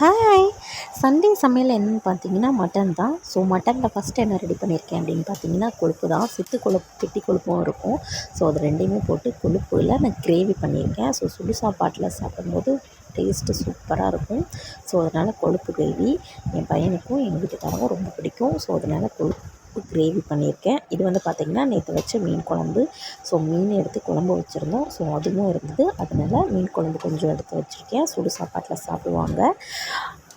Hi Sunday சமையல் என்னென்னு பார்த்தீங்கன்னா மட்டன் தான். ஸோ மட்டனில் ஃபஸ்ட்டு என்ன ரெடி பண்ணியிருக்கேன் அப்படின்னு பார்த்தீங்கன்னா கொழுப்பு தான். சித்து கொழுப்பு கெட்டி கொழுப்பும் இருக்கும். ஸோ அது ரெண்டையுமே போட்டு கொழுப்பில் நான் கிரேவி பண்ணியிருக்கேன். ஸோ சுடு சாப்பாட்டில் சாப்பிடும்போது டேஸ்ட்டு சூப்பராக இருக்கும். ஸோ அதனால் கொழுப்பு கிரேவி என் பையனுக்கும் எங்கள் வீட்டுக்காரங்க ரொம்ப பிடிக்கும். ஸோ அதனால் கொழுப்பு கிரேவி பண்ணியிருக்கேன். இது வந்து பார்த்திங்கன்னா நேற்று வச்ச மீன் குழம்பு. ஸோ மீன் எடுத்து குழம்பு வச்சுருந்தோம். ஸோ அதுவும் இருந்தது. அதனால் மீன் குழம்பு கொஞ்சம் எடுத்து வச்சுருக்கேன். சுடு சாப்பாட்டில் சாப்பிடுவாங்க.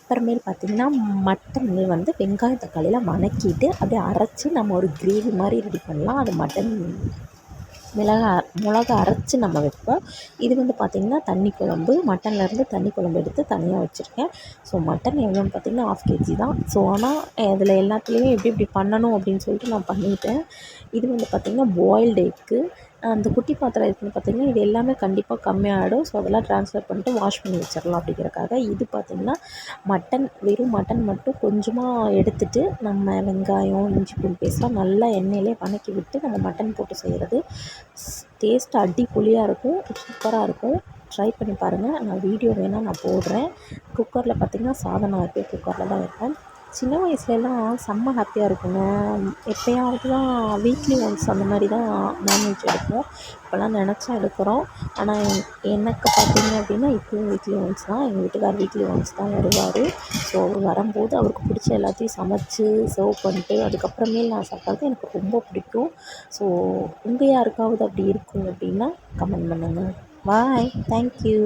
அப்புறமேல் பார்த்திங்கன்னா மட்டன் வந்து வெங்காயம் தக்காளியில் வணக்கிட்டு அப்படியே அரைச்சி நம்ம ஒரு கிரேவி மாதிரி ரெடி பண்ணலாம். அது மட்டன் மிளகா மிளகா அரைச்சி நம்ம வைப்போம். இது வந்து பார்த்திங்கன்னா தண்ணி குழம்பு. மட்டன்லேருந்து தண்ணி குழம்பு எடுத்து தனியாக வச்சுருக்கேன். ஸோ மட்டன் எவ்வளோன்னு பார்த்திங்கன்னா ஆஃப் கேஜி தான். ஸோ ஆனால் அதில் எல்லாத்துலேயும் எப்படி இப்படி பண்ணணும் அப்படின்னு சொல்லிட்டு நான் பண்ணிவிட்டேன் இது வந்து பார்த்திங்கன்னா பாயில்டு எக்கு அந்த குட்டி பாத்திரம் இருக்குதுன்னு பார்த்திங்கன்னா இது எல்லாமே கண்டிப்பாக கம்மியாகிடும் ஸோ அதெல்லாம் ட்ரான்ஸ்ஃபர் பண்ணிட்டு வாஷ் பண்ணி வச்சிடலாம் அப்படிங்கிறக்காக. இது பார்த்திங்கன்னா மட்டன் வெறும் மட்டன் மட்டும் கொஞ்சமாக எடுத்துட்டு நம்ம வெங்காயம் இஞ்சி பூண்டு பேஸ்ட்லாம் நல்லா எண்ணெயிலே வதக்கி விட்டு நம்ம மட்டன் போட்டு செய்கிறது டேஸ்ட் அடிப்பொலியாக இருக்கும் சூப்பராக இருக்கும். ட்ரை பண்ணி பாருங்கள் நான் வீடியோ வேணால் நான் போடுறேன். குக்கரில் பார்த்திங்கன்னா சாதம் நான் எப்போயும் குக்கரில் தான் வைப்பேன். சின்ன வயசுலலாம் செம்ம ஹாப்பியாக இருக்குங்க. எப்போயாவது தான் வீக்லி ஒன்ஸ் அந்த மாதிரி தான் நான்வெஜ் எடுப்போம். இப்போல்லாம் நினச்சா எடுக்கிறோம். ஆனால் எனக்கு பார்த்தீங்க அப்படின்னா இப்போயும் வீக்லி ஒன்ஸ் தான். எங்கள் வீட்டுக்கார் வீக்லி ஒன்ஸ் தான் வருவார். ஸோ வரும்போது அவருக்கு பிடிச்ச எல்லாத்தையும் சமைச்சு சர்வ் பண்ணிட்டு அதுக்கப்புறமே நான் சாப்பிட்றது எனக்கு ரொம்ப பிடிக்கும். ஸோ உங்கள் யாருக்காவது அப்படி இருக்கும் அப்படின்னா கமெண்ட் பண்ணுங்கள் பாய் தேங்க்யூ